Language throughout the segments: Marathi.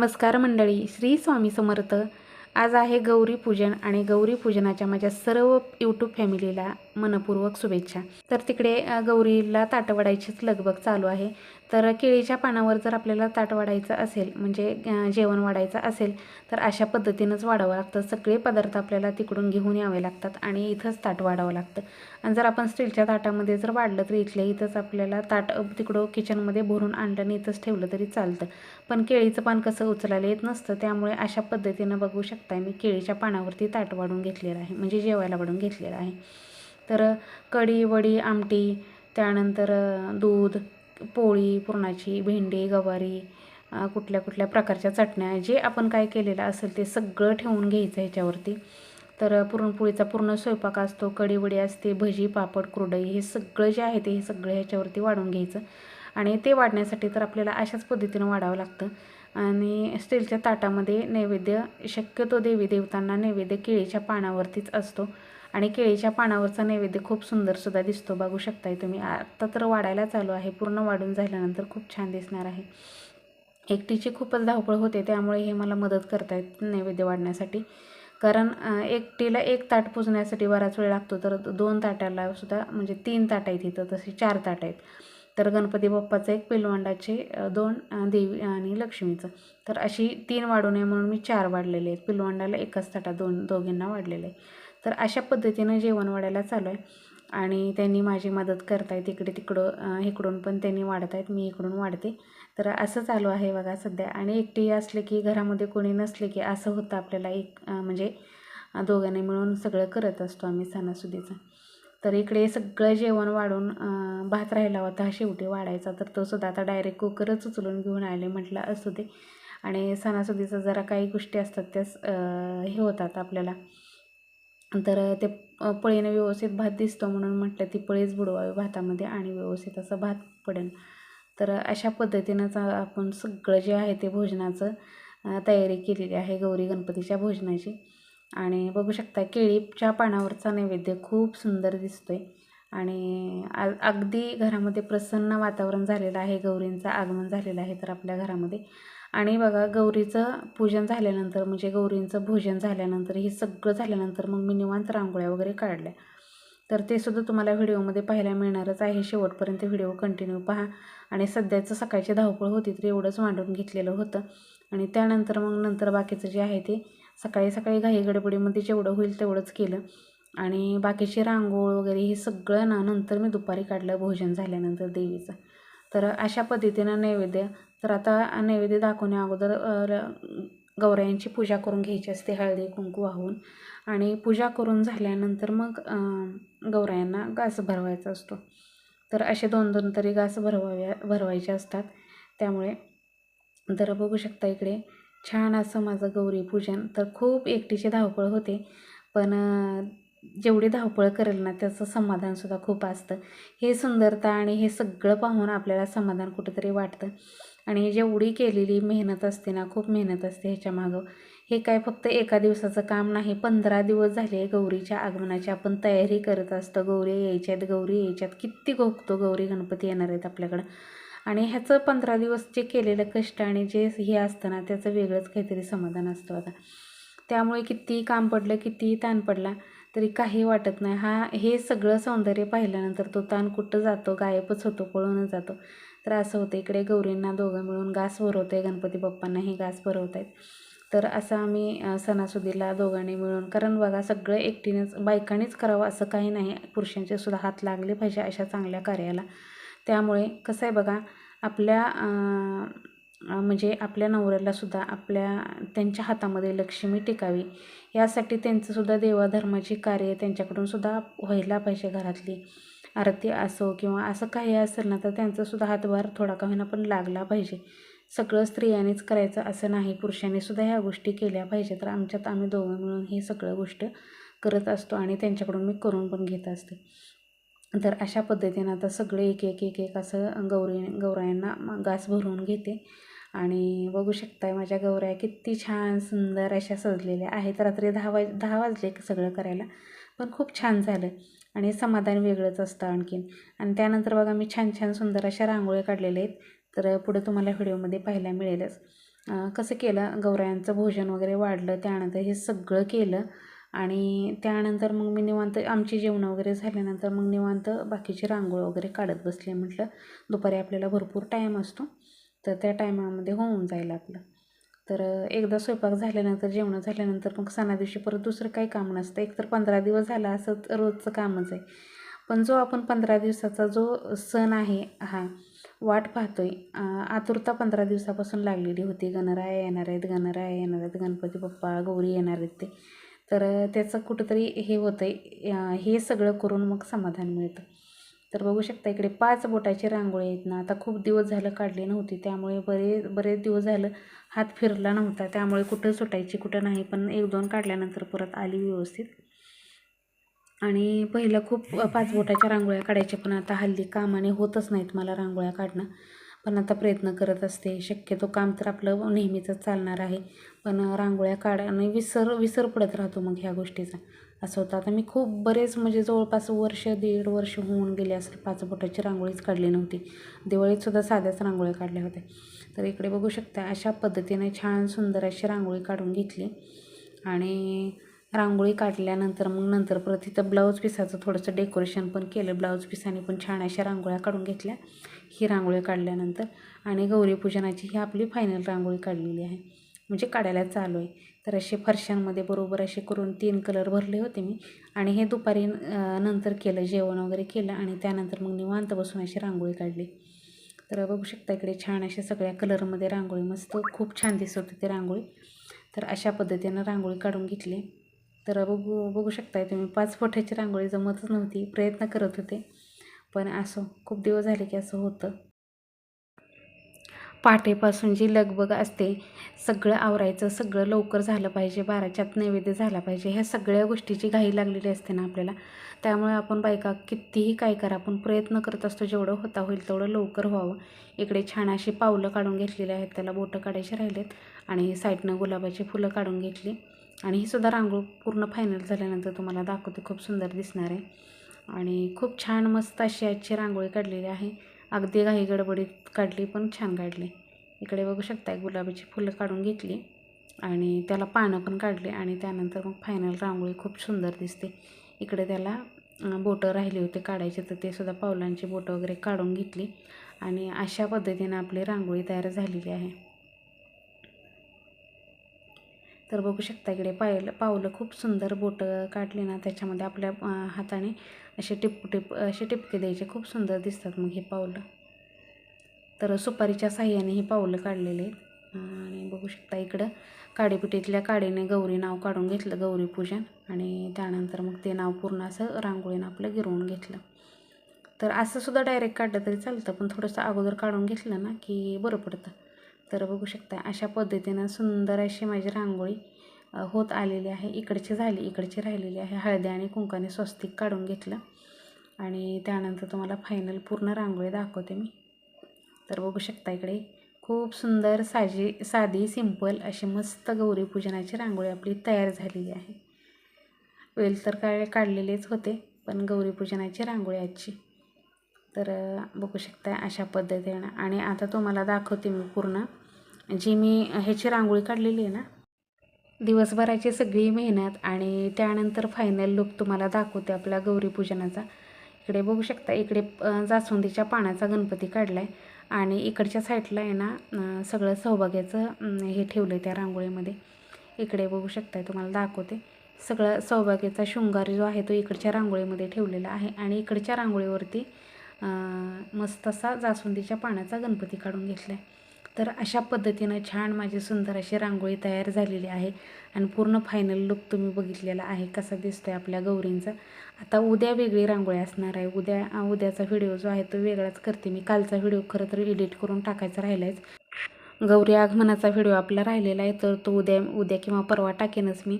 नमस्कार मंडळी श्री स्वामी समर्थ. आज आहे गौरी पूजन आणि गौरी पूजनाच्या माझ्या सर्व यूट्यूब फॅमिलीला मनपूर्वक शुभेच्छा. तर तिकडे गौरीला ताट वाढायचीच लगबग चालू आहे. तर केळीच्या पानावर जर आपल्याला ताट वाढायचं असेल म्हणजे जेवण वाढायचं असेल तर अशा पद्धतीनंच वाढावं लागतं. सगळे पदार्थ आपल्याला तिकडून घेऊन यावे लागतात आणि इथंच ताट वाढावं लागतं. आणि जर आपण स्टीलच्या ताटामध्ये जर वाढलं तर इथल्या इथंच आपल्याला ताट तिकडं किचनमध्ये भरून आणलं आणि इथंच ठेवलं तरी चालतं. पण केळीचं पान कसं उचलायला येत नसतं त्यामुळे अशा पद्धतीनं बघू शकता मी केळीच्या पानावरती ताट वाढून घेतलेलं आहे. म्हणजे जेवायला वाढून घेतलेलं आहे. तर कढी वडी आमटी त्यानंतर दूध पोळी पुरणाची भेंडी गवारी कुठल्या कुठल्या प्रकारच्या चटण्या जे आपण काय केलेलं असेल ते सगळं ठेवून घ्यायचं ह्याच्यावरती. तर पुरणपोळीचा पूर्ण स्वयंपाक असतो कडीवडी असते भजी पापड कुरडई हे सगळं जे आहे ते हे सगळं ह्याच्यावरती वाढून घ्यायचं. आणि ते वाढण्यासाठी तर आपल्याला अशाच पद्धतीनं वाढावं लागतं. आणि स्टीलच्या ताटामध्ये नैवेद्य शक्यतो देवी देवतांना नैवेद्य केळीच्या पानावरतीच असतो. आणि केळीच्या पानावरचा नैवेद्य खूप सुंदरसुद्धा दिसतो. बघू शकताय तुम्ही. आत्ता तर वाढायला चालू आहे. पूर्ण वाढून झाल्यानंतर खूप छान दिसणार आहे. एकटीची खूपच धावपळ होते त्यामुळे हे मला मदत करतायत नैवेद्य वाढण्यासाठी. कारण एकटीला एक ताट पुजण्यासाठी बराच वेळ लागतो तर दोन ताटाला सुद्धा म्हणजे तीन ताट आहेत इथं तसे चार ताट आहेत. तर गणपती बाप्पाचं एक पिलवंडाचे दोन देवी आणि लक्ष्मीचं. तर अशी तीन वाढू नये म्हणून मी चार वाढलेले आहेत. पिलवंडाला एकाच ताटात दोन दोघींना वाढलेलं आहे. तर अशा पद्धतीनं जेवण वाढायला चालू आहे. आणि त्यांनी माझी मदत करतायत इकडे तिकडं इकडून पण त्यांनी वाढत आहेत मी इकडून वाढते. तर असं चालू आहे बघा सध्या. आणि एकटी असले की घरामध्ये कोणी नसले की असं होतं आपल्याला एक म्हणजे दोघांनी मिळून सगळं करत असतो आम्ही सणासुदीचं. तर इकडे सगळं जेवण वाढून भात राहिला होता शेवटी वाढायचा. तर तो सुद्धा आता डायरेक्ट कुकरच उचलून घेऊन आले म्हटलं असू दे. आणि सणासुदीचं जरा काही गोष्टी असतात त्या हे होतात आपल्याला. तर ते पळीनं व्यवस्थित भात दिसतो म्हणून म्हटलं ती पळीच बुडवावी भातामध्ये आणि व्यवस्थित असं भात पडेल. तर अशा पद्धतीनंच आपण सगळं जे आहे ते भोजनाचं तयारी केलेली आहे गौरी गणपतीच्या भोजनाची. आणि बघू शकता केळीच्या पानावरचा नैवेद्य खूप सुंदर दिसतो आहे आणि आ अगदी घरामध्ये प्रसन्न वातावरण झालेलं आहे गौरींचं आगमन झालेलं आहे तर आपल्या घरामध्ये. आणि बघा गौरीचं पूजन झाल्यानंतर म्हणजे गौरींचं भोजन झाल्यानंतर हे सगळं झाल्यानंतर मग मी निवांत रांगोळ्या वगैरे काढल्या. तर ते सुद्धा तुम्हाला व्हिडिओमध्ये पाहायला मिळणारच आहे. शेवटपर्यंत व्हिडिओ कंटिन्यू पहा. आणि सध्याचं सकाळची धावपळ होती तर एवढंच मांडून घेतलेलं होतं. आणि त्यानंतर मग नंतर बाकीचं जे आहे ते सकाळी सकाळी घाई गडबडीमध्ये जेवढं होईल तेवढंच केलं. आणि बाकीची रांगोळ वगैरे हे सगळं ना नंतर मी दुपारी काढलं भोजन झाल्यानंतर देवीचं. तर अशा पद्धतीनं नैवेद्य तर आता नैवेद्य दाखवण्या अगोदर अ, पूजा करून घ्यायची असते हळदी कुंकू वाहून. आणि पूजा करून झाल्यानंतर मग अ, गौरायांना घास भरवायचा असतो. तर असे दोन दोन तरी घास भरवाव्या भरवायचे असतात. त्यामुळे तर बघू शकता इकडे छान असं माझं गौरी पूजन. तर खूप एकटीची धावपळ होते पण जेवढी धावपळ करेल ना त्याचं समाधानसुद्धा खूप असतं. हे सुंदरता आणि हे सगळं पाहून आपल्याला समाधान कुठंतरी वाटतं. आणि जेवढी केलेली मेहनत असते ना खूप मेहनत असते ह्याच्या मागं. हे काय फक्त एका दिवसाचं काम नाही पंधरा दिवस झाले गौरीच्या आगमनाची. आपण तयारी करत असतो गौरी यायच्यात गौरी यायच्यात. किती गोगतो गौरी गणपती येणार आहेत आपल्याकडं. आणि ह्याचं पंधरा दिवस जे केलेलं कष्ट आणि जे हे असतं ना त्याचं वेगळंच काहीतरी समाधान असतं आता त्यामुळे कितीही काम पडलं कितीही ताण पडला तरी काही वाटत नाही. हा हे सगळं सौंदर्य पाहिल्यानंतर तो ताण कुठं जातो? गायबच होतो पळूनच जातो. तर असं होतं. इकडे गौरींना दोघं मिळून घास भरवत आहे गणपती बाप्पांनाही घास भरवत आहेत. तर असं आम्ही सणासुदीला दोघांनी मिळून कारण बघा सगळं एकटीनेच बायकांनीच करावं असं काही नाही. पुरुषांचे सुद्धा हात लागले पाहिजे अशा चांगल्या कार्याला. त्यामुळे कसं आहे बघा आपल्या म्हणजे आपल्या नवऱ्याला सुद्धा आपल्या त्यांच्या हातामध्ये लक्ष्मी टिकावी. यासाठी त्यांचंसुद्धा देवाधर्माची कार्य त्यांच्याकडून सुद्धा व्हायला पाहिजे घरातली. आरती असो किंवा असं काही असेल ना तर त्यांचासुद्धा हातभार थोडा का होईना पण लागला पाहिजे. सगळं स्त्रियांनीच करायचं असं नाही. पुरुषांनी सुद्धा ह्या गोष्टी केल्या पाहिजे तर आमच्यात आम्ही दोघं मिळून ही सगळं गोष्ट करत असतो आणि त्यांच्याकडून मी करून पण घेत असते. तर अशा पद्धतीनं आता सगळे एक एक एक एक असं गौरी गौरायांना गास घास घेते. आणि बघू शकताय माझ्या गौऱ्या किती छान सुंदर अशा सजलेल्या आहेत. रात्री दहा वाज दहा वाजले सगळं करायला. पण खूप छान झालं. आणि समाधान वेगळंच असतं आणखीन. आणि त्यानंतर बघा मी छान छान सुंदर अशा रांगोळ्या काढलेल्या आहेत. तर पुढे तुम्हाला व्हिडिओमध्ये पाहायला मिळेलच. कसं केलं गौरायांचं भोजन वगैरे वाढलं त्यानंतर हे सगळं केलं. आणि त्यानंतर मग मी निवांत आमची जेवणं वगैरे झाल्यानंतर मग निवांत बाकीची रांगोळ वगैरे काढत बसले. म्हटलं दुपारी आपल्याला भरपूर टाईम असतो. तर त्या टायमामध्ये होऊन जाईल आपलं. तर एकदा स्वयंपाक झाल्यानंतर जेवणं झाल्यानंतर मग सणा दिवशी परत दुसरं काही काम नसतं. एकतर पंधरा दिवस झाला असं तर रोजचं कामच आहे. पण जो आपण पंधरा दिवसाचा जो सण आहे हा वाट पाहतोय आहे आतुरता पंधरा दिवसापासून लागलेली होती. गणराया येणार आहेत गणराया येणार आहेत गणपती बाप्पा गौरी येणार आहेत ते. तर त्याचं कुठंतरी हे होतं आहे हे सगळं करून मग समाधान मिळतं. तर बघू शकता इकडे पाच बोटाची रांगोळी आहेत ना. आता खूप दिवस झालं काढली नव्हती त्यामुळे बरे बरेच दिवस झालं हात फिरला नव्हता. त्यामुळे कुठं सुटायची कुठं नाही पण एक दोन काढल्यानंतर परत आली व्यवस्थित. आणि पहिलं खूप पाच बोटाच्या रांगोळ्या काढायच्या पण आता हल्ली कामाने होतच नाहीत मला रांगोळ्या काढणं. पण आता प्रयत्न करत असते. शक्यतो काम तर आपलं नेहमीचं चालणार आहे. पण रांगोळ्या काढणे विसर विसर पडत राहतो मग ह्या गोष्टीचा. असं होतं. आता मी खूप बरेच म्हणजे जवळपास वर्ष दीड वर्ष होऊन गेले असेल पाच बोटाची रांगोळीच काढली नव्हती. दिवाळीतसुद्धा साध्याच रांगोळ्या काढल्या होत्या. तर इकडे बघू शकता अशा पद्धतीने छान सुंदर अशी रांगोळी काढून घेतली. आणि रांगोळी काढल्यानंतर मग नंतर परत इथं ब्लाऊज पिसाचं थोडंसं डेकोरेशन पण केलं. ब्लाऊज पिसाने पण छान अशा रांगोळ्या काढून घेतल्या. ही रांगोळी काढल्यानंतर आणि गौरीपूजनाची ही आपली फायनल रांगोळी काढलेली आहे. म्हणजे काढायला चालू आहे. तर असे फरशांमध्ये बरोबर असे करून तीन कलर भरले होते मी. आणि हे दुपारी नंतर केलं जेवण वगैरे केलं आणि त्यानंतर मग निवांत बसून अशी रांगोळी काढली. तर बघू शकता इकडे छान अशा सगळ्या कलरमध्ये रांगोळी मस्त खूप छान दिसत होती ती रांगोळी. तर अशा पद्धतीनं रांगोळी काढून घेतली. तर बघू बघू शकताय तुम्ही पाच फोट्याची रांगोळी जमतच नव्हती प्रयत्न करत होते. पण असं खूप दिवस झाले की असं होतं. पहाटेपासून जी लगबग असते सगळं आवरायचं सगळं लवकर झालं पाहिजे बाराच्यात नैवेद्य झाला पाहिजे ह्या सगळ्या गोष्टीची घाई लागलेली असते ना आपल्याला. त्यामुळे आपण बायका कितीही काय करा आपण प्रयत्न करत असतो जेवढं होता होईल तेवढं लवकर व्हावं. इकडे छान अशी पावलं काढून घेतलेली आहेत त्याला बोटं काढायची राहिलेत आणि साईडनं गुलाबाची फुलं काढून घेतली. आणि ही सुद्धा रांगोळ पूर्ण फायनल झाल्यानंतर तुम्हाला दाखवते खूप सुंदर दिसणार आहे. आणि खूप छान मस्त अशी आजची रांगोळी काढलेली आहे. अगदी घाई गडबडीत काढली पण छान काढली. इकडे बघू शकताय गुलाबाची फुलं काढून घेतली आणि त्याला पानं पण काढली आणि त्यानंतर मग फायनल रांगोळी खूप सुंदर दिसते. इकडे त्याला बोटं राहिली होते काढायचे तर ते सुद्धा पावलांची बोटं वगैरे काढून घेतली आणि अशा पद्धतीनं आपली रांगोळी तयार झालेली आहे. तर बघू शकता इकडे पायल पावलं खूप सुंदर बोटं काढली ना त्याच्यामध्ये आपल्या हाताने असे टिप टिप असे टिपके द्यायचे. खूप सुंदर दिसतात मग हे पावलं. तर सुपारीच्या साह्याने ही पावलं काढलेले आहेत. आणि बघू शकता इकडं काडीपिटीतल्या काडीने गौरी नाव काढून घेतलं गौरी पूजन. आणि त्यानंतर मग ते नाव पूर्ण असं रांगोळीनं आपलं गिरवून घेतलं. तर असं सुद्धा डायरेक्ट काढलं तरी चालतं पण थोडंसं अगोदर काढून घेतलं ना की बरं पडतं. तर बघू शकता अशा पद्धतीनं सुंदर अशी माझी रांगोळी होत आलेली आहे. इकडची झाली इकडची राहिलेली आहे. हळदी आणि कुंकाने स्वस्तिक काढून घेतलं. आणि त्यानंतर तुम्हाला फायनल पूर्ण रांगोळी दाखवते मी. तर बघू शकता इकडे खूप सुंदर साजी साधी सिंपल अशी मस्त गौरी पूजनाची रांगोळी आपली तयार झालेली आहे. वेल तर काय काढलेलेच होते पण गौरीपूजनाची रांगोळी आजची. तर बघू शकता अशा पद्धतीनं. आणि आता तुम्हाला दाखवते मी पूर्ण. जी मी ह्याची रांगोळी काढलेली आहे ना दिवसभराची सगळी मेहनत आणि त्यानंतर फायनल लुक तुम्हाला दाखवते आपल्या गौरीपूजनाचा इकडे बघू शकता इकडे जास्वंदीच्या पाण्याचा गणपती काढला आहे आणि इकडच्या साईडला आहे ना सगळं सौभाग्याचं हे ठेवलं आहे त्या रांगोळीमध्ये. इकडे बघू शकताय तुम्हाला दाखवते. सगळं सौभाग्याचा शृंगार जो आहे तो इकडच्या रांगोळीमध्ये ठेवलेला आहे आणि इकडच्या रांगोळीवरती मस्त असा जास्वंदीच्या पानाचा गणपती काढून घेतला आहे तर अशा पद्धतीनं छान माझी सुंदर अशी रांगोळी तयार झालेली आहे. आणि पूर्ण फायनल लुक तुम्ही बघितलेला आहे कसा दिसतोय आपल्या गौरींचा. आता उद्या वेगळी रांगोळी असणार आहे. उद्या उद्याचा व्हिडिओ जो आहे तो वेगळाच करते. मी कालचा व्हिडिओ खरं तर एडिट करून टाकायचा राहिला आहेच गौरी आगमनाचा व्हिडिओ आपला राहिलेला आहे तर तो उद्या उद्या किंवा परवा टाकेनच मी.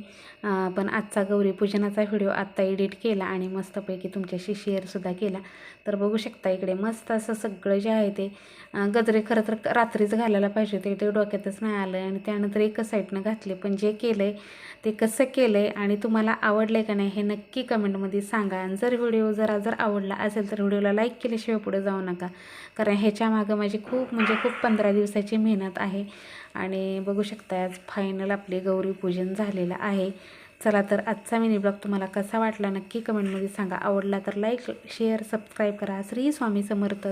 पण आजचा गौरी पूजनाचा व्हिडिओ आत्ता एडिट केला आणि मस्तपैकी तुमच्याशी शेअरसुद्धा केला. तर बघू शकता इकडे मस्त असं सगळं जे आहे ते गजरे खरं तर रात्रीच घालायला पाहिजे होते ते डोक्यातच नाही आलं. आणि त्यानंतर एकच साईडनं घातले पण जे केलं आहे ते कसं केलं आहे आणि तुम्हाला आवडलं आहे का नाही हे नक्की कमेंटमध्ये सांगा. आणि जर व्हिडिओ जरा जर आवडला असेल तर व्हिडिओला लाईक केल्याशिवाय पुढे जाऊ नका. कारण ह्याच्या मागं माझी खूप म्हणजे खूप पंधरा दिवसाची मेहनत महिन्यात आहे. आणि बघू शकता आज फायनल आपले गौरी पूजन झालेलं आहे. चला तर आजचा मिनी ब्लॉग तुम्हाला कसा वाटला नक्की कमेंटमध्ये सांगा. आवडला तर लाईक शेअर सबस्क्राईब करा. श्री स्वामी समर्थ.